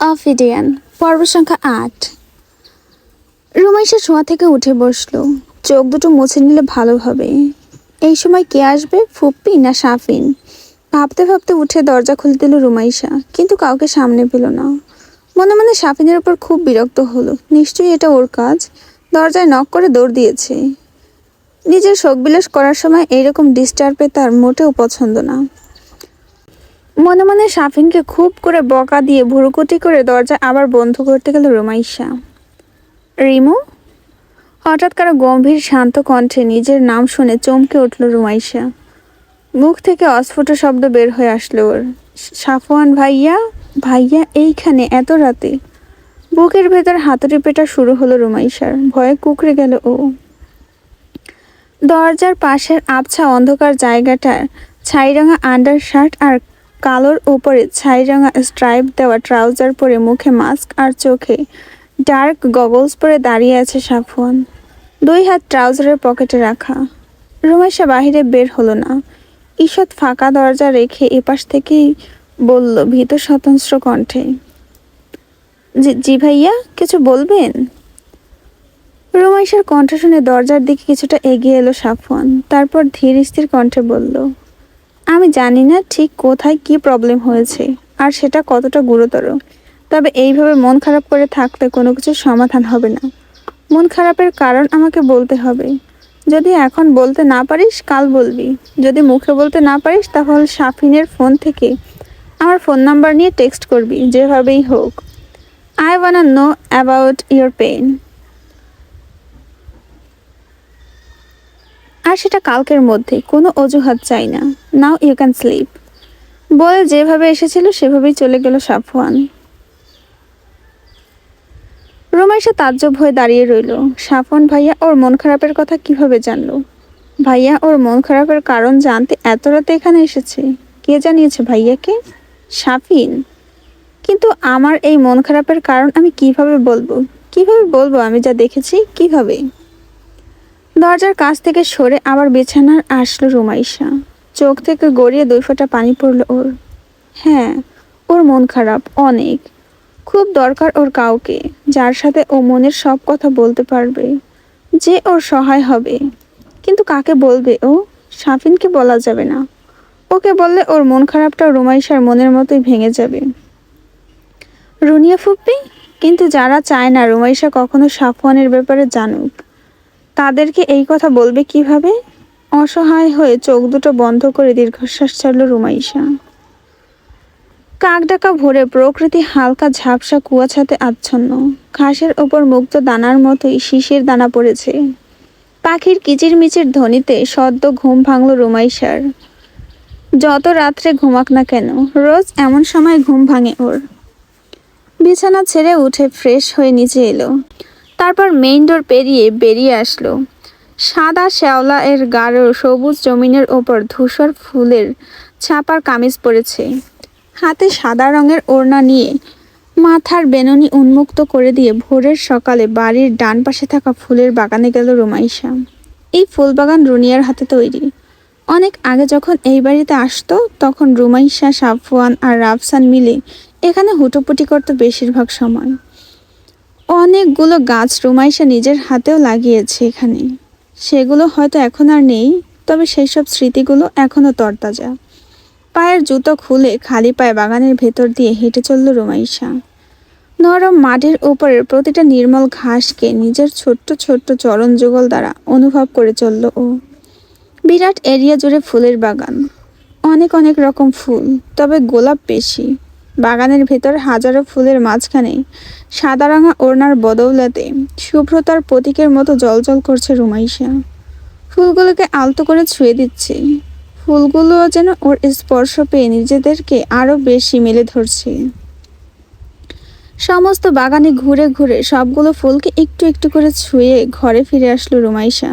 অফিডিয়ান, পর্ব সংখ্যা আট। রুমাইশা শোয়া থেকে উঠে বসল। চোখ দুটো মুছে নিলে ভালো হবে। এই সময় কে আসবে, ফুপ্পি না সাফিন ভাবতে ভাবতে উঠে দরজা খুলে দিল রুমাইশা, কিন্তু কাউকে সামনে পেল না। মনে মনে সাফিনের উপর খুব বিরক্ত হলো। নিশ্চয়ই এটা ওর কাজ। দরজায় নক করে দৌড় দিয়েছে। নিজের শোকবিলাস করার সময় এইরকম ডিস্টার্বে তার মোটেও পছন্দ না। মনে মনে সাফিনকে খুব করে বকা দিয়ে ভুরুকুটি করে দরজা আবার বন্ধ করতে গেল রোমাইশা। রিমু? হঠাৎ কারও গম্ভীর, শান্ত কণ্ঠে নিজের নাম শুনে চমকে উঠল রুমাইশা। মুখ থেকে অস্ফুট শব্দ বের হয়ে আসলো ওর। সাফওয়ান ভাইয়া ভাইয়া এইখানে এত রাতে? বুকের ভেতর হাতুড়ি পেটা শুরু হলো রুমাইশার। ভয়ে কুকড়ে গেল ও। দরজার পাশের আবছা অন্ধকার জায়গাটার ছাইরাঙা আন্ডার শার্ট আর কালোর উপরে ছাইরাঙা স্ট্রাইপ দেওয়া ট্রাউজার পরে মুখে মাস্ক আর চোখে ডার্ক গগলস পরে দাঁড়িয়ে আছে সাফওয়ান। দুই হাত ট্রাউজারের পকেটে রাখা। রুমেশা বাহিরে বের হলো না। ঈষৎ ফাঁকা দরজা রেখে এপাশ থেকেই বলল ভীত স্বতন্ত্র কণ্ঠে, জি ভাইয়া, কিছু বলবেন? রুমাইশার কণ্ঠ শুনে দরজার দিকে কিছুটা এগিয়ে এলো সাফওয়ান। তারপর ধীর স্থির কণ্ঠে বলল আমি জানি না ঠিক কোথায় কি প্রবলেম হয়েছে আর সেটা কতটা গুরুতর। তবে এইভাবে মন খারাপ করে থাকতে কোনো কিছু সমাধান হবে না। মন খারাপের কারণ আমাকে বলতে হবে। যদি এখন বলতে না পারিস, কাল বলবি। যদি মুখে বলতে না পারিস, তাহলে সাফিনের ফোন থেকে আমার ফোন নাম্বার নিয়ে টেক্সট করবি, যেভাবেই হোক। I wanna know about your pain আর সেটা কালকের মধ্যে, কোনো অজুহাত চাই না। নাও ইউ ক্যান স্লিপ বলে, যেভাবে এসেছিল, সেভাবেই চলে গেল সাফওয়ান। রোমাইশা তাজ্জব হয়ে দাঁড়িয়ে রইল। সাফওয়ান, ভাইয়া, ওর মন খারাপের কথা কীভাবে জানলো? ভাইয়া, ওর মন খারাপের কারণ জানতে এত রাতে এখানে এসেছে। কে জানিয়েছে ভাইয়াকে? সাফিন। কিন্তু আমার এই মন খারাপের কারণ আমি কীভাবে বলব? কীভাবে বলব আমি যা দেখেছি? কীভাবে? দরজার কাছ থেকে সরে আবার বিছানার আসলো রুমাইশা। চোখ থেকে গড়িয়ে দুই ফোঁটা পানি পড়ল ওর। হ্যাঁ ওর মন খারাপ, অনেক। খুব দরকার ওর কাউকে, যার সাথে ও মনের সব কথা বলতে পারবে, যে ওর সহায় হবে। কিন্তু কাকে বলবে ও? সাফিনকে বলা যাবে না। ওকে বললে ওর মন খারাপটা রুমাইশার মনের মতোই ভেঙে যাবে। রুনিয়া ফুপ্পি? কিন্তু যারা চায় না রুমাইশা কখনো সাফওয়ানের ব্যাপারে জানুক, তাদেরকে এই কথা বলবে কীভাবে? অসহায় হয়ে চোখ দুটো বন্ধ করে দীর্ঘশ্বাস ছাড়ল রুমাইশা। কাকডাকা ভোরে প্রকৃতি হালকা ঝাপসা কুয়াছাতে আচ্ছন্ন। ঘাসের ওপর মুক্ত দানার মতোই শিশির দানা পড়েছে। পাখির কিচিরমিচির ধ্বনিতে সদ্য ঘুম ভাঙল রুমাইশার। যত রাত্রে ঘুমাক না কেন, রোজ এমন সময় ঘুম ভাঙে ওর। বিছানা ছেড়ে উঠে ফ্রেশ হয়ে নিচে এলো। তারপর মেইন ডোর পেরিয়ে বেরিয়ে আসলো। সাদা শ্যাওলা এর গাঢ় সবুজ জমিনের ওপর ধূসর ফুলের ছাপার কামিজ পরেছে। হাতে সাদা রঙের ওড়না নিয়ে মাথার বেনুনি উন্মুক্ত করে দিয়ে ভোরের সকালে বাড়ির ডান পাশে থাকা ফুলের বাগানে গেল রুমাইশা। এই ফুল বাগান রুনিয়ার হাতে তৈরি। অনেক আগে যখন এই বাড়িতে আসতো, তখন রুমাইশা, সাফওয়ান আর রাফসান মিলে এখানে হুটোপুটি করতো বেশিরভাগ সময়। অনেকগুলো গাছ রুমাইশা নিজের হাতেও লাগিয়েছে এখানে। সেগুলো হয়তো এখন আর নেই, তবে সেই সব স্মৃতিগুলো এখনও তরতাজা। পায়ের জুতো খুলে খালি পায়ে বাগানের ভেতর দিয়ে হেঁটে চলল রুমাইশা। নরম মাটির উপরের প্রতিটা নির্মল ঘাসকে নিজের ছোট্ট ছোট্ট চরণ যুগল দ্বারা অনুভব করে চলল ও। বিরাট এরিয়া জুড়ে ফুলের বাগান। অনেক অনেক রকম ফুল, তবে গোলাপ বেশি। বাগানের ভেতর হাজারো ফুলের মাঝখানে সাদা রাঙা ওড়নার বদৌলাতে শুভ্রতার প্রতীকের মতো জলজল করছে রুমাইশা ফুলগুলোকে আলতো করে ছুঁয়ে দিচ্ছে। ফুলগুলো যেন ওর স্পর্শ পেয়ে নিজেদেরকে আরও বেশি মেলে ধরছে। সমস্ত বাগানে ঘুরে ঘুরে সবগুলো ফুলকে একটু একটু করে ছুঁয়ে ঘরে ফিরে আসলো রুমাইশা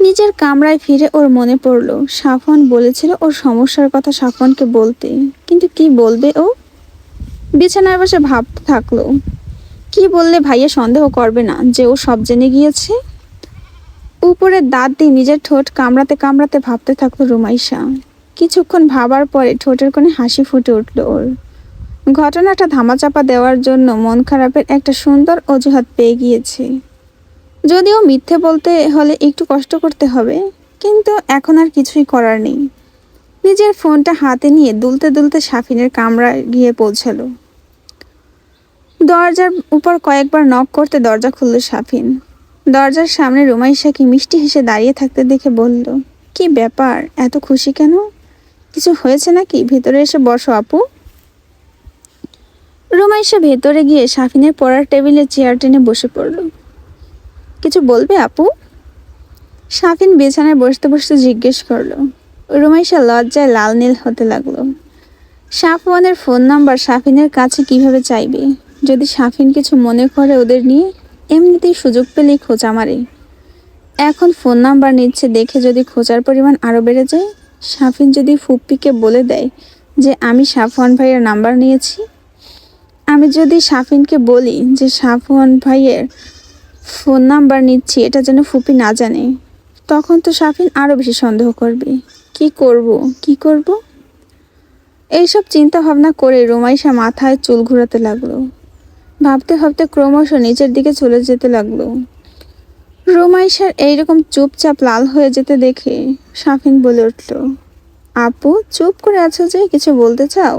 নিজের কামরায় ফিরে ওর মনে পড়ল। সাফন বলেছিল ওর সমস্যার কথা সাফনকে বলতে। কিন্তু কি বলবে ও? বিছানায় বসে ভাবতে থাকল। কি বললে ভাইয়া সন্দেহ করবে না যে ও সব জেনে গিয়েছে? উপরে দাঁত দিয়ে নিজের ঠোঁট কামড়াতে কামড়াতে ভাবতে থাকল রুমাইশা। কিছুক্ষণ ভাবার পরে ঠোঁটের কোণে হাসি ফুটে উঠল ওর। ঘটনাটা ধামাচাপা দেওয়ার জন্য মন খারাপের একটা সুন্দর অজুহাত পেয়ে গিয়েছে। যদিও মিথ্যে বলতে হলে একটু কষ্ট করতে হবে, কিন্তু এখন আর কিছুই করার নেই। নিজের ফোনটা হাতে নিয়ে দুলতে দুলতে সাফিনের কামরায় গিয়ে পৌঁছালো। দরজার উপর কয়েকবার নক করতে দরজা খুলল সাফিন। দরজার সামনে রুমাইশাকে মিষ্টি হেসে দাঁড়িয়ে থাকতে দেখে বলল, কি ব্যাপার? এত খুশি কেন? কিছু হয়েছে নাকি? ভেতরে এসে বসো আপু। রুমাইশা ভেতরে গিয়ে সাফিনের পড়ার টেবিলে চেয়ার টেনে বসে পড়ল। কিছু বলবে আপু? সাফিন বিছানায় বসতে বসতে জিজ্ঞেস করল। রুমাইশা লজ্জায় লাল নীল হতে লাগল। সাফওয়ানের ফোন নাম্বার সাফিনের কাছে কীভাবে চাইবে? যদি সাফিন কিছু মনে করে ওদের নিয়ে, এমনিতেই সুযোগ পেলেই খোঁচা মারে। এখন ফোন নাম্বার নিচ্ছে দেখে যদি খোঁজার পরিমাণ আরও বেড়ে যায় সাফিন যদি ফুপ্পিকে বলে দেয় যে, আমি সাফওয়ান ভাইয়ের নাম্বার নিয়েছি। আমি যদি সাফিনকে বলি যে, সাফওয়ান ভাইয়ের ফোন নাম্বার নিচ্ছি, এটা যেন ফুপি না জানে। তখন তো সাফিন আরও বেশি সন্দেহ করবে। কি করব কি করব? এইসব চিন্তা ভাবনা করে রোমাইশা মাথায় চুল ঘুরাতে লাগল। ভাবতে ভাবতে ক্রমশ নিচের দিকে চলে যেতে লাগল। রোমাইশার এইরকম চুপচাপ লাল হয়ে যেতে দেখে সাফিন বলে উঠল, আপু, চুপ করে আছো যে, কিছু বলতে চাও?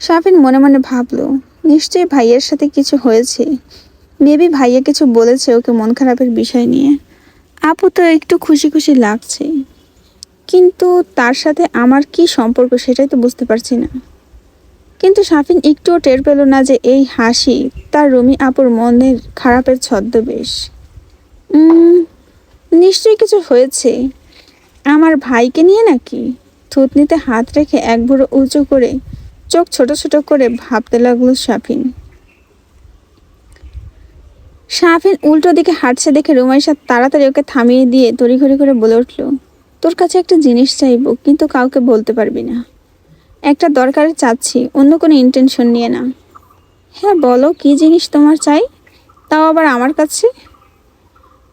সাফিন মনে মনে ভাবলো, নিশ্চয়ই ভাইয়ের সাথে কিছু হয়েছে। মেবি ভাইয়া কিছু বলেছে ওকে মন খারাপের বিষয় নিয়ে। আপু তো একটু খুশি খুশি লাগছে। কিন্তু তার সাথে আমার কি সম্পর্ক সেটাই তো বুঝতে পারছি না। কিন্তু সাফিন একটুও টের পেল না যে এই হাসি তার রুমি আপুর মনের খারাপের ছদ্মবেশ। নিশ্চয়ই কিছু হয়েছে। আমার ভাইকে নিয়ে নাকি? থুতনিতে হাত রেখে এক উঁচু করে চোখ ছোট ছোট করে ভাবতে লাগল সাফিন। সাফিন উল্টো দিকে হাঁটছে দেখে রুমাইশা তাড়াতাড়ি ওকে থামিয়ে দিয়ে তড়িঘড়ি করে বলে উঠল, তোর কাছে একটা জিনিস চাইব, কিন্তু কাউকে বলতে পারবি না। একটা দরকারে চাচ্ছি, অন্য কোনো ইন্টেনশন নিয়ে না। হ্যাঁ বলো, কি জিনিস তোমার চাই? তাও আবার আমার কাছে?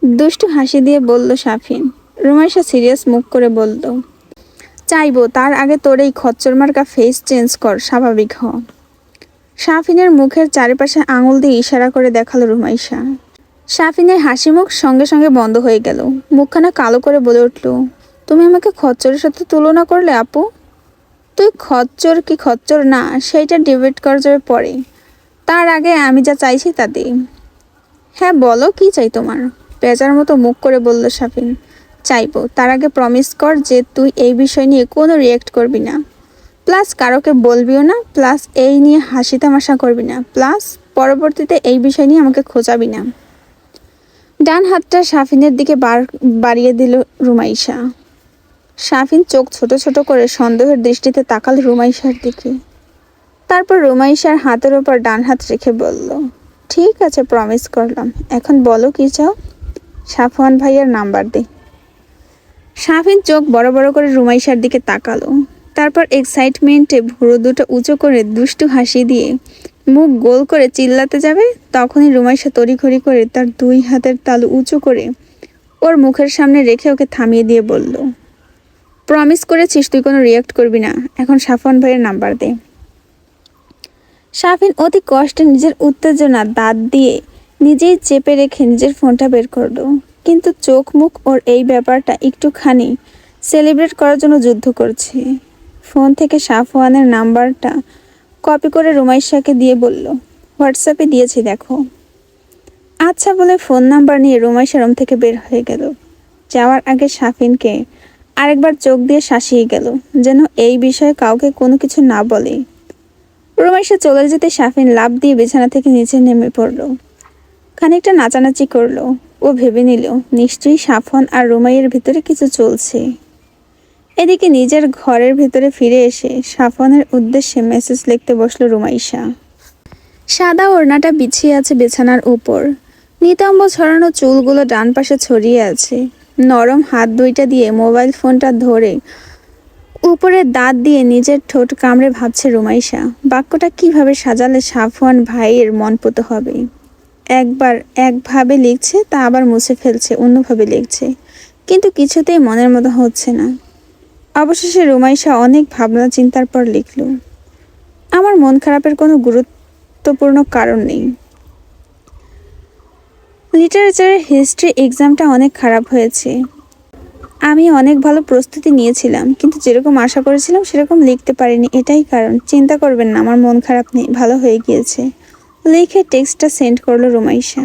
দুষ্টু হাসি দিয়ে বলল সাফিন রুমাইশা সিরিয়াস মুখ করে বলল, চাইব, তার আগে তোর এই খচ্চর মার্কা ফেস চেঞ্জ কর, স্বাভাবিক হ। সাফিনের মুখের চারিপাশে আঙুল দিয়ে ইশারা করে দেখাল রুমাইশা সাফিনের হাসি মুখ সঙ্গে সঙ্গে বন্ধ হয়ে গেল। মুখখানা কালো করে বলে উঠল, তুমি আমাকে খচ্চরের সাথে তুলনা করলে আপু? তুই খচ্চর কি খচ্চর? না, সেইটা ডিবেট করা যাবে পরে তার আগে আমি যা চাইছি তা দে। হ্যাঁ বলো, কি চাই তোমার? পেঁচার মতো মুখ করে বলল শাফিন। চাইব, তার আগে প্রমিস কর যে তুই এই বিষয় নিয়ে কোনো রিয়েক্ট করবি না। প্লাস কারোকে বলবিও না, প্লাস এই নিয়ে হাসি তামাশা করবি না, প্লাস পরবর্তীতে এই বিষয় নিয়ে আমাকে খোঁজাবি না। ডান হাতটা সাফিনের দিকে বাড়িয়ে দিল রুমাইশা। সাফিন চোখ ছোট ছোট করে সন্দেহের দৃষ্টিতে তাকাল রুমাইশার দিকে। তারপর রুমাইশার হাতের ওপর ডান হাত রেখে বলল, ঠিক আছে প্রমিস করলাম। এখন বলো কি চাও? সাফওয়ান ভাইয়ের নাম্বার দে। সাফিন চোখ বড় বড় করে রুমাইশার দিকে তাকালো। তারপর এক্সাইটমেন্টে ভুরু দুটো উঁচু করে দুষ্টু হাসি দিয়ে মুখ গোল করে চিল্লাতে যাবে, তখনই রুমাইশা তড়িঘড়ি করে তার দুই হাতের তালু উঁচু করে ওর মুখের সামনে রেখে ওকে থামিয়ে দিয়ে বলল প্রমিস করেছিস তুই কোনো রিয়াক্ট করবি না। এখন সাফন ভাইয়ের নাম্বার দে। সাফিন অতি কষ্টে নিজের উত্তেজনা দাঁত দিয়ে নিজেই চেপে রেখে নিজের ফোনটা বের করল। কিন্তু চোখ মুখ ওর এই ব্যাপারটা একটুখানি সেলিব্রেট করার জন্য যুদ্ধ করছে। ফোন থেকে সাফওয়ানের নাম্বারটা কপি করে রুমাইশাকে দিয়ে বলল, হোয়াটসঅ্যাপে দিয়েছি, দেখো। আচ্ছা বলে ফোন নাম্বার নিয়ে রুমাইশা রুম থেকে বের হয়ে গেল। যাওয়ার আগে সাফিনকে আরেকবার চোখ দিয়ে শাসিয়ে গেল, যেন এই বিষয়ে কাউকে কোনো কিছু না বলে। রুমাইশা চলে যেতে সাফিন লাভ দিয়ে বিছানা থেকে নিচে নেমে পড়ল। খানিকটা নাচানাচি করল ও ভেবে নিল, নিশ্চয়ই সাফন আর রুমাইয়ের ভিতরে কিছু চলছে। এদিকে নিজের ঘরের ভেতরে ফিরে এসে সাফনের উদ্দেশ্যে মেসেজ লিখতে বসল রুমাইশা। সাদা ওড়নাটা বিছিয়ে আছে বিছানার উপর। নিতম্ব ছড়ানো চুলগুলো ডান পাশে ছড়িয়ে আছে। নরম হাত দুইটা দিয়ে মোবাইল ফোনটা ধরে উপরে দাঁত দিয়ে নিজের ঠোঁট কামড়ে ভাবছে রুমাইশা। বাক্যটা কীভাবে সাজালে সাফওয়ান ভাইয়ের মন পুতো হবে। একবার একভাবে লিখছে, তা আবার মুছে ফেলছে, অন্যভাবে লিখছে। কিন্তু কিছুতেই মনের মতো হচ্ছে না। অবশেষে রুমাইশা অনেক ভাবনা চিন্তার পর লিখল, আমার মন খারাপের কোনো গুরুত্বপূর্ণ কারণ নেই। লিটারেচারের হিস্ট্রি এক্সামটা অনেক খারাপ হয়েছে। আমি অনেক ভালো প্রস্তুতি নিয়েছিলাম, কিন্তু যেরকম আশা করেছিলাম সেরকম লিখতে পারিনি। এটাই কারণ। চিন্তা করবেন না, আমার মন খারাপ নেই, ভালো হয়ে গিয়েছে। লিখে টেক্সটটা সেন্ড করল রুমাইশা।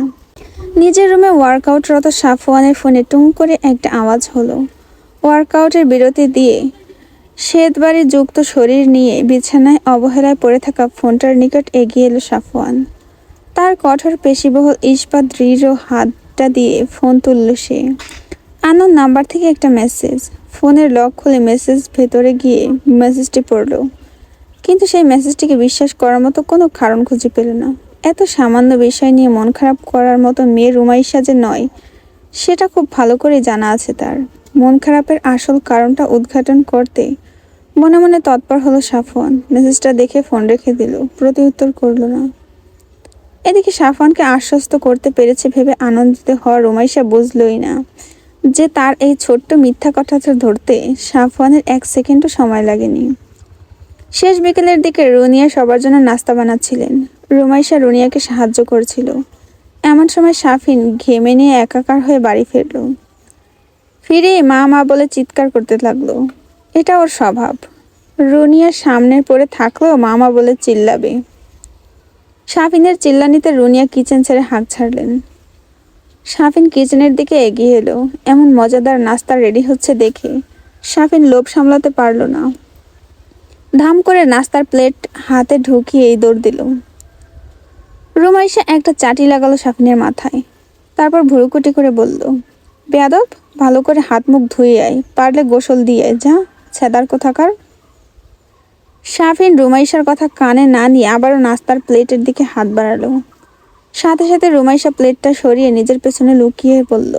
নিজের রুমে ওয়ার্কআউটরত সাফওয়ানের ফোনে টুং করে একটা আওয়াজ হলো ওয়ার্কআউটের বিরতি দিয়ে শ্বেতবাড়ি যুক্ত শরীর নিয়ে বিছানায় অবহেলায় পড়ে থাকা ফোনটার নিকট এগিয়ে এলো সাফওয়ান। তার কঠোর পেশিবহুল ইস্পাত দৃঢ় হাতটা দিয়ে ফোন তুলল সে। আনোর নাম্বার থেকে একটা মেসেজ। ফোনের লক খুলে মেসেজ ভেতরে গিয়ে মেসেজটি পড়ল। কিন্তু সেই মেসেজটিকে বিশ্বাস করার মতো কোনো কারণ খুঁজে পেল না। এত সামান্য বিষয় নিয়ে মন খারাপ করার মতো মেয়ে রুমাইশা যে নয়, সেটা খুব ভালো করে জানা আছে তার। মন খারাপের আসল কারণটা উদ্ঘাটন করতে মনে মনে তৎপর হলো সাফওয়ান। মেসেজটা দেখে ফোন রেখে দিল। প্রতি উত্তর করল না। এদিকে সাফওয়ানকে আশ্বস্ত করতে পেরেছে ভেবে আনন্দিত হওয়া রুমাইশা বুঝলই না যে তার এই ছোট্ট মিথ্যা কথাটা ধরতে সাফওয়ানের এক সেকেন্ডও সময় লাগেনি। শেষ বিকেলের দিকে রুনিয়া সবার জন্য নাস্তা বানাচ্ছিলেন। রুমাইশা রুনিয়াকে সাহায্য করছিল। এমন সময় সাফিন ঘেমে নিয়ে একাকার হয়ে বাড়ি ফিরল। ফিরে মা মা বলে চিৎকার করতে লাগল। এটা ওর স্বভাব। রুনিয়ার সামনে পড়ে থাকলেও মামা বলে চিল্লাবে। সাফিনের চিল্লানিতে রুনিয়া কিচেন ছেড়ে হাঁক ছাড়লেন। সাফিন কিচেনের দিকে এগিয়ে এলো। এমন মজাদার নাস্তা রেডি হচ্ছে দেখে সাফিন লোভ সামলাতে পারল না। ধাম করে নাস্তার প্লেট হাতে ঢুকিয়ে এই দৌড় দিল। রুমাইশা একটা চাটি লাগালো সাফিনের মাথায়। তারপর ভুরুকুটি করে বলল বেয়াদব, ভালো করে হাত মুখ ধুয়ে আয়, পারলে গোসল দিয়ে যা, ছেদার কোথাকার। সাফিন রুমাইশার কথা কানে না নিয়ে আবারও নাস্তার প্লেটের দিকে হাত বাড়ালো। সাথে সাথে রুমাইশা প্লেটটা সরিয়ে নিজের পেছনে লুকিয়ে বলল,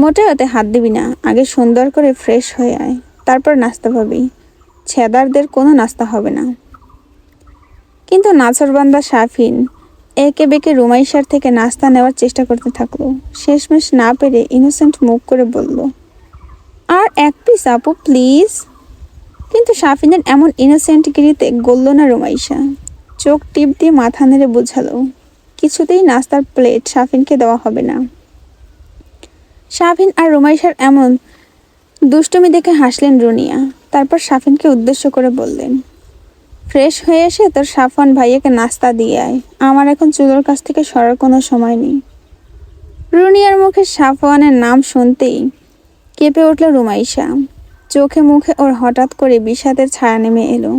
মোটে ওতে হাত দিবি না, আগে সুন্দর করে ফ্রেশ হয়ে আয়, তারপর নাস্তা পাবি। ছেদারদের কোনো নাস্তা হবে না। কিন্তু নাচরবান্দা সাফিন একে বেঁকে রুমাইশার থেকে নাস্তা নেওয়ার চেষ্টা করতে থাকল। শেষমেশ না পেরে ইনোসেন্ট মুখ করে বলল, আর এক পিস আপু প্লিজ কিন্তু সাফিনের এমন ইনোসেন্ট গিরিতে গলল না রুমাইশা চোখ টিপ দিয়ে মাথা নেড়ে বোঝালো, কিছুতেই নাস্তার প্লেট সাফিনকে দেওয়া হবে না। সাফিন আর রুমাইশার এমন দুষ্টুমি দেখে হাসলেন রুনিয়া। তারপর সাফিনকে উদ্দেশ্য করে বললেন ফ্রেশ হয়ে এসে তোর সাফওয়ান ভাইয়াকে নাস্তা দিয়ে আয়। আমার এখন চুলোর কাছ থেকে সরার কোনো সময় নেই। রুনিয়ার মুখে সাফওয়ানের নাম শুনতেই কেঁপে উঠল রুমাইশা। চোখে মুখে ওর হঠাৎ করে বিষাদের ছায়া নেমে এলো।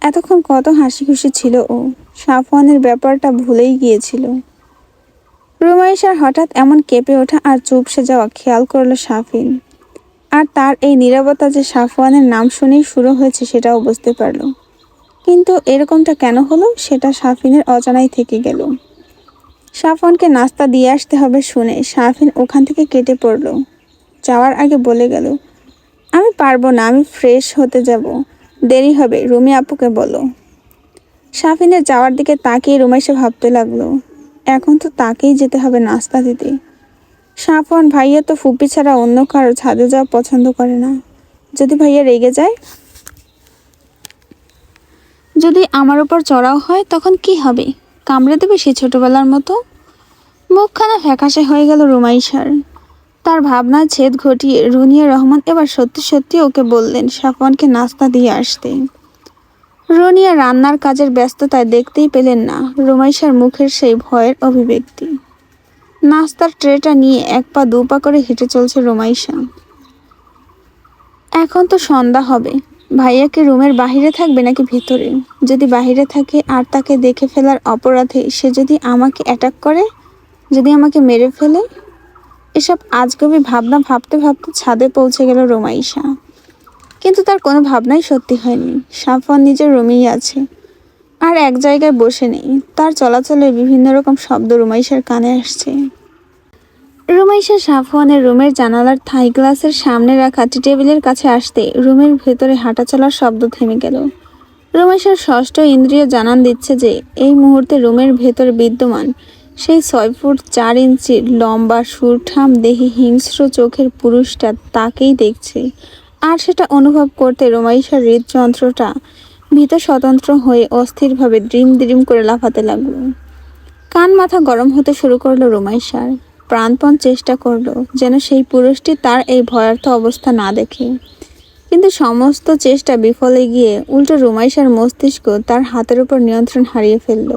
এতক্ষণ কত হাসি খুশি ছিল ও। সাফওয়ানের ব্যাপারটা ভুলেই গিয়েছিল। রুমাইশার হঠাৎ এমন কেঁপে ওঠা আর চুপসে যাওয়া খেয়াল করল সাফিন। আর তার এই নীরবতা যে সাফওয়ানের নাম শুনেই শুরু হয়েছে সেটাও বুঝতে পারল। কিন্তু এরকমটা কেন হলো সেটা সাফিনের অজানাই থেকে গেল। সাফওয়ানকে নাস্তা দিয়ে আসতে হবে শুনে সাফিন ওখান থেকে কেটে পড়ল। যাওয়ার আগে বলে গেল, আমি পারব না, আমি ফ্রেশ হতে যাব। দেরি হবে, রুমি আপুকে বলো। সাফিনের যাওয়ার দিকে তাকিয়ে এসে ভাবতে লাগল, এখন তো তাকেই যেতে হবে নাস্তা দিতে। সাফন ভাইয়া তো ফুপি ছাড়া অন্য কারও ছাদে যাওয়া পছন্দ করে না। যদি ভাইয়া রেগে যায় যদি আমার উপর চড়াও হয়, তখন কি হবে? কামড়ে দেবে সে ছোটবেলার মতো? মুখখানা ফ্যাকাশে হয়ে গেল রুমাইশার। তার ভাবনায় ছেদ ঘটিয়ে রুনিয়া রহমান এবার সত্যি সত্যি ওকে বললেন, সাফওয়ানকে নাস্তা দিয়ে আসতে। রুনিয়া রান্নার কাজের ব্যস্ততায় দেখতেই পেলেন না রুমাইশার মুখের সেই ভয়ের অভিব্যক্তি। নাস্তার ট্রেটা নিয়ে এক পা দু পা করে হেঁটে চলছে রুমাইশা। এখন তো সন্ধ্যা হবে ভাইয়াকে রুমের বাহিরে থাকবে নাকি ভিতরে? যদি বাহিরে থাকে আর তাকে দেখে ফেলার অপরাধে সে যদি আমাকে অ্যাটাক করে? যদি আমাকে মেরে ফেলে? এসব আজগবি ভাবনা ভাবতে ভাবতে ছাদে পৌঁছে গেল রোমাইশা। কিন্তু তার কোনো ভাবনাই সত্যি হয়নি। সাফওয়ান নিজের রুমেই আছে। আর এক জায়গায় বসে নেই। তার চলাচলে বিভিন্ন রকম শব্দ রুমাইশার কানে আসছে। রুমাইশা সাফওয়ানের রুমের জানালার থাই গ্লাসের সামনে রাখা টি টেবিলের কাছে আসতে রুমের ভেতরে হাঁটা চলার শব্দ থেমে গেল। রুমেশার ষষ্ঠ ইন্দ্রিয় জানান দিচ্ছে যে, এই মুহূর্তে রুমের ভেতরে বিদ্যমান সেই ছয় ফুট চার ইঞ্চির লম্বা সুরঠাম দেহি হিংস্র চোখের পুরুষটা তাকেই দেখছে। আর সেটা অনুভব করতে রোমাইশার হৃদযন্ত্রটা ভীত স্বতন্ত্র হয়ে অস্থিরভাবে ড্রিম ড্রিম করে লাফাতে লাগল। কান মাথা গরম হতে শুরু করল রুমাইশার প্রাণপণ চেষ্টা করল যেন সেই পুরুষটি তার এই ভয়ার্থ অবস্থা না দেখে। কিন্তু সমস্ত চেষ্টা বিফলে গিয়ে উল্টো রুমাইশার মস্তিষ্ক তার হাতের উপর নিয়ন্ত্রণ হারিয়ে ফেলল।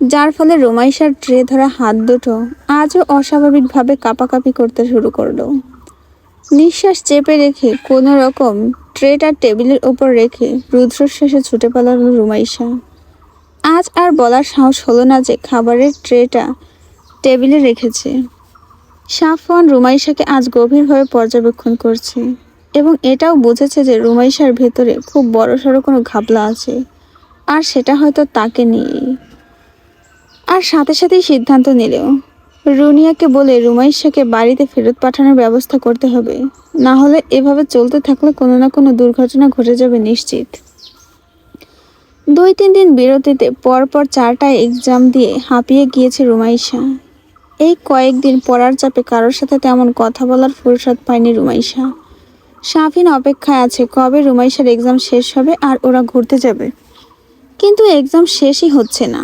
যার ফলে রুমাইশার ট্রে ধরা হাত দুটো আজও অস্বাভাবিকভাবে কাঁপাকাঁপি করতে শুরু করল। নিঃশ্বাস চেপে রেখে কোনো রকম ট্রেটা টেবিলের ওপর রেখে রুদ্রশ্বাসে ছুটে পালালো রুমাইশা। আজ আর বলার সাহস হলো না যে খাবারের ট্রেটা টেবিলে রেখেছে। সাফওয়ান রুমাইশাকে আজ গভীরভাবে পর্যবেক্ষণ করছে এবং এটাও বুঝেছে যে রুমাইশার ভেতরে খুব বড়সড় কোনো ঘাবলা আছে। আর সেটা হয়তো তাকে নিয়েই। আর সাথে সাথেই সিদ্ধান্ত নিলেও, রুনিয়াকে বলে রুমাইশাকে বাড়িতে ফেরত পাঠানোর ব্যবস্থা করতে হবে। না হলে এভাবে চলতে থাকলে কোনো না কোনো দুর্ঘটনা ঘটে যাবে নিশ্চিত। দুই তিন দিন বিরতিতে পরপর চারটায় এক্সাম দিয়ে হাঁপিয়ে গিয়েছে রুমাইশা। এই কয়েকদিন পড়ার চাপে কারোর সাথে তেমন কথা বলার ফুরসত পায়নি রুমাইশা। শাফিন অপেক্ষায় আছে, কবে রুমাইশার এক্সাম শেষ হবে আর ওরা ঘুরতে যাবে। কিন্তু এক্সাম শেষই হচ্ছে না।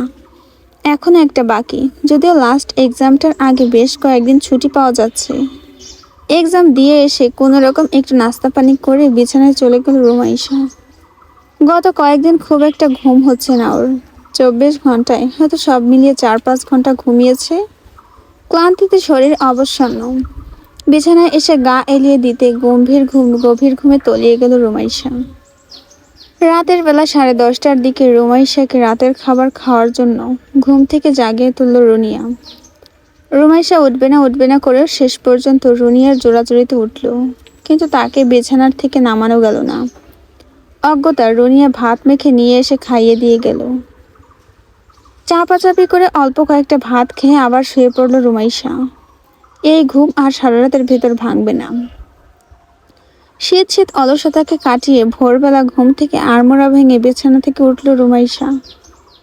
এখনও একটা বাকি, যদিও লাস্ট এক্সামটার আগে বেশ কয়েকদিন ছুটি পাওয়া যাচ্ছে। এক্সাম দিয়ে এসে কোনো রকম একটু নাস্তা পানি করে বিছানায় চলে গেল রুমাইশা। গত কয়েকদিন খুব একটা ঘুম হচ্ছে না ওর। চব্বিশ ঘন্টায়, হয়তো সব মিলিয়ে চার পাঁচ ঘণ্টা ঘুমিয়েছে। ক্লান্তিতে শরীর অবসন্ন। বিছানায় এসে গা এলিয়ে দিতে গম্ভীর ঘুম, গভীর ঘুমে তলিয়ে গেল রুমাইশা। রাতের বেলা সাড়ে দশটার দিকে রুমাইশাকে রাতের খাবার খাওয়ার জন্য ঘুম থেকে জাগিয়ে তুলল রুনিয়া। রুমাইশা উঠবে না উঠবে না করেও শেষ পর্যন্ত রুনিয়ার জোড়াজুড়িতে উঠল। কিন্তু তাকে বিছানার থেকে নামানো গেল না। অজ্ঞতা রুনিয়া ভাত মেখে নিয়ে এসে খাইয়ে দিয়ে গেল। চাপাচাপি করে অল্প কয়েকটা ভাত খেয়ে আবার শুয়ে পড়ল রুমাইশা। এই ঘুম আর সারা রাতের ভেতর ভাঙবে না। শীত শীত অলসতাকে কাটিয়ে ভোরবেলা ঘুম থেকে আড়মোড়া ভেঙে বিছানা থেকে উঠল রুমাইশা।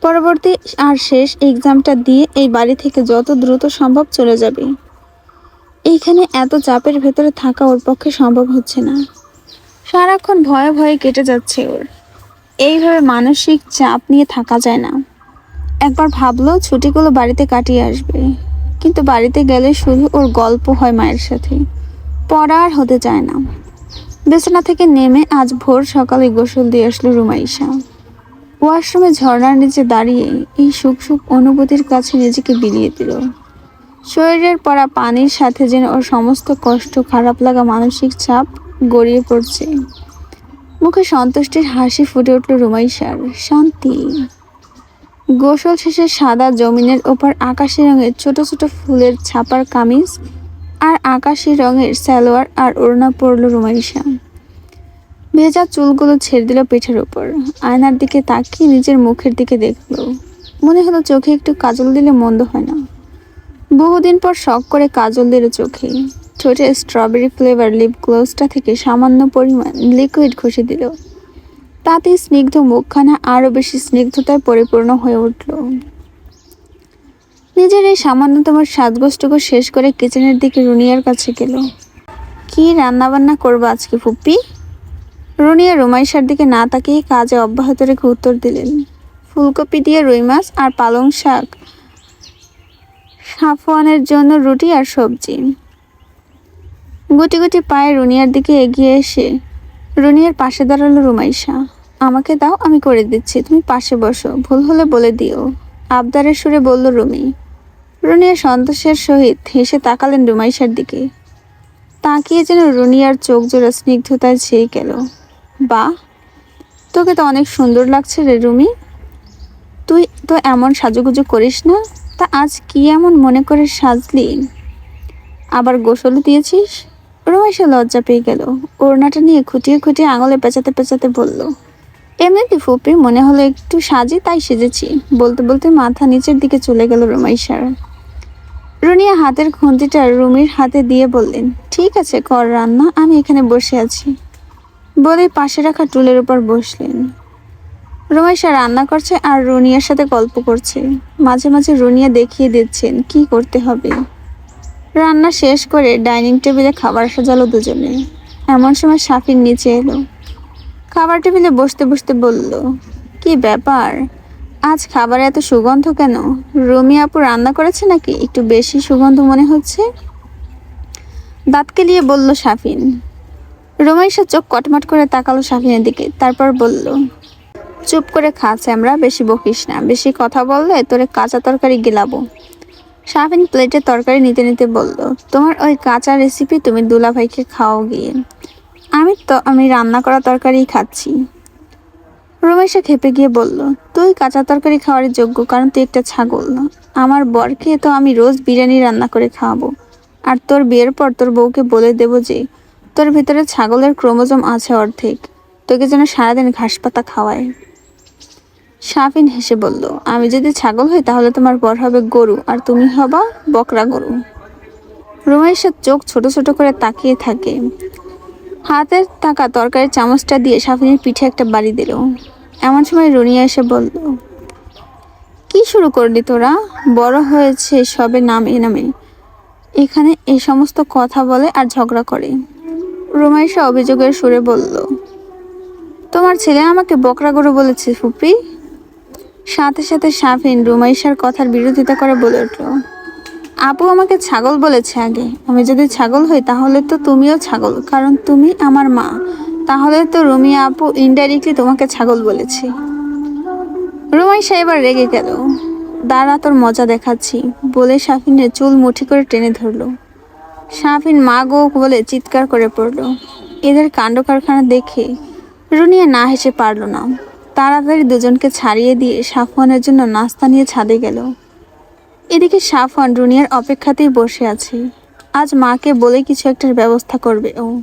পরবর্তী আর শেষ এক্সামটা দিয়ে এই বাড়ি থেকে যত দ্রুত সম্ভব চলে যাবে। এইখানে এত চাপের ভেতরে থাকা ওর পক্ষে সম্ভব হচ্ছে না। সারাক্ষণ ভয়ে ভয়ে কেটে যাচ্ছে ওর। এইভাবে মানসিক চাপ নিয়ে থাকা যায় না। একবার ভাবলো ছুটিগুলো বাড়িতে কাটিয়ে আসবে। কিন্তু বাড়িতে গেলে শুধু ওর গল্প হয় মায়ের সাথে। পড়া আর হতে চায় না। বিছানা থেকে নেমে আজ ভোর সকালে গোসল দিয়ে আসলো রুমাইশা ওয়াশরুমে ঝর্ণার নিচে দাঁড়িয়ে এই সুখ সুখ অনুভূতির কাছে নিজেকে বিলিয়ে দিল। শরীরের পড়া পানির সাথে যেন ওর সমস্ত কষ্ট, খারাপ লাগা মানসিক চাপ গড়িয়ে পড়ছে। মুখে সন্তুষ্টির হাসি ফুটে উঠল রুমাইশার শান্তি। গোসল শেষে সাদা জমিনের ওপর আকাশি রঙের ছোট ছোট ফুলের ছাপার কামিজ আর আকাশি রঙের সালোয়ার আর ওড়না পরল রুমাইশা। ভেজা চুলগুলো ছেড়ে দিল পিঠের ওপর আয়নার দিকে তাকিয়ে নিজের মুখের দিকে দেখল। মনে হলো চোখে একটু কাজল দিলে মন্দ হয় না। বহুদিন পর শখ করে কাজল দিল চোখে। ঠোঁটে স্ট্রবেরি ফ্লেভার লিপ গ্লোভসটা থেকে সামান্য পরিমাণ লিকুইড ঘষে দিল। তাতে স্নিগ্ধ মুখখানা আরও বেশি স্নিগ্ধতায় পরিপূর্ণ হয়ে উঠল। নিজের এই সামান্যতম সাজগোষ্ঠটুকু শেষ করে কিচেনের দিকে রুনিয়ার কাছে গেল। কি রান্নাবান্না করব আজকে ফুপ্পি? রুনিয়া রুমাইশার দিকে না তাকিয়ে কাজে অব্যাহত রেখে উত্তর দিলেন, ফুলকপি দিয়ে রুই মাছ আর পালং শাক, সাফওয়ানের জন্য রুটি আর সবজি। গুটি গুটি পায়ে রুনিয়ার দিকে এগিয়ে এসে রুনিয়ার পাশে দাঁড়াল রুমাইশা। আমাকে দাও, আমি করে দিচ্ছি। তুমি পাশে বসো। ভুল হলে বলে দিও। আবদারের সুরে বলল রুমি। রুনিয়া সন্তোষের সহিত হেসে তাকালেন রুমাইশার দিকে। তাকিয়ে যেন রুনিয়ার চোখ জোড়া স্নিগ্ধতায় ছেয়ে গেল। বা তোকে তো অনেক সুন্দর লাগছে রে রুমি। তুই তো এমন সাজুগুজু করিস না। তা আজ কি এমন মনে করে সাজলি? আবার গোসলও দিয়েছিস? রমেশা লজ্জা পেয়ে গেল। ওড়নাটা নিয়ে খুঁটিয়ে খুঁটিয়ে আঙুলে পেঁচাতে পেঁচাতে বলল, এমনিতে ফুপি মনে হলো একটু সাজি, তাই সেজেছি। বলতে বলতে মাথা নিচের দিকে চলে গেল রমাইশার রুনিয়া হাতের খুন্তিটা রুমির হাতে দিয়ে বললেন, ঠিক আছে, কর রান্না, আমি এখানে বসে আছি। বলে পাশে রাখা টুলের উপর বসলেন। রমেশা রান্না করছে আর রুনিয়ার সাথে গল্প করছে। মাঝে মাঝে রুনিয়া দেখিয়ে দিচ্ছেন, কি করতে হবে? রান্না শেষ করে ডাইনিং টেবিলে খাবার সাজালো দুজনে। এমন সময় সাফির নিচে এলো। খাবার টেবিলে বসতে বসতে বলল, কি ব্যাপার? আজ খাবারে এত সুগন্ধ কেন? রুমি আপু রান্না করেছে নাকি? একটু বেশি সুগন্ধ মনে হচ্ছে? দাঁত নিয়ে বলল সাফিন রুমাইশা চোখ কটমট করে তাকালো সাফিনের দিকে, তারপর বলল, চুপ করে খা আমরা বেশি বকিস না। বেশি কথা বললে তোরে কাঁচা তরকারি গেলাবো। সাফিন প্লেটে তরকারি নিতে নিতে বলল, তোমার ওই কাঁচা রেসিপি তুমি দুলাভাইকে খাও গিয়ে। আমি তো, আমি রান্না করা তরকারি খাচ্ছি। রমেশা খেপে গিয়ে বলল, তুই কাঁচা তরকারি খাওয়ার যোগ্য, কারণ তুই একটা ছাগল। আমার বরকে তো আমি রোজ বিরিয়ানি রান্না করে খাওয়াবো। আর তোর বিয়ের পর তোর বউকে বলে দেবো যে, তোর ভিতরে ছাগলের ক্রোমোজম আছে অর্ধেক। তোকে যেন সারাদিন ঘাস পাতা খাওয়ায়। সাফিন হেসে বলল, আমি যদি ছাগল হই তাহলে তোমার বর হবে গরু আর তুমি হবা বকরা গরু। রুমাইশার চোখ ছোট ছোট করে তাকিয়ে থাকে। হাতের থাকা তরকারির চামচটা দিয়ে সাফিনের পিঠে একটা বাড়ি দিল। এমন সময় রুনিয়া এসে বলল, কি শুরু করলি তোরা? বড় হয়েছে সবে নামে নামে। এখানে এই সমস্ত কথা বলে আর ঝগড়া করে। রুমাইশা অভিযোগের সুরে বলল, তোমার ছেলে আমাকে বকরা গরু বলেছে ফুপি। সাথে সাথে সাফিন রুমাইশার কথার বিরোধিতা করে বলে উঠল, আপু আমাকে ছাগল বলেছে আগে। আমি যদি ছাগল হই, তাহলে তো তুমিও ছাগল, কারণ তুমি আমার মা। তাহলে তো রুমিয়া আপু ইনডাইরেক্টলি তোমাকে ছাগল বলেছে। রুমাইশা এবার রেগে গেল, দাঁড়া, তোর মজা দেখাচ্ছি। বলে সাফিনের চুল মুঠি করে টেনে ধরলো। সাফিন মা গো বলে চিৎকার করে পড়ল। এদের কাণ্ড কারখানা দেখে রুনিয়া না হেসে পারল না। তাড়াতাড়ি দুজনকে ছাড়িয়ে দিয়ে সাফওয়ানের জন্য নাস্তা নিয়ে ছাদে গেল। এদিকে সাফওয়ান রুনিয়ার অপেক্ষাতেই বসে আছে। আজ মাকে বলে কিছু একটার ব্যবস্থা করবে ও।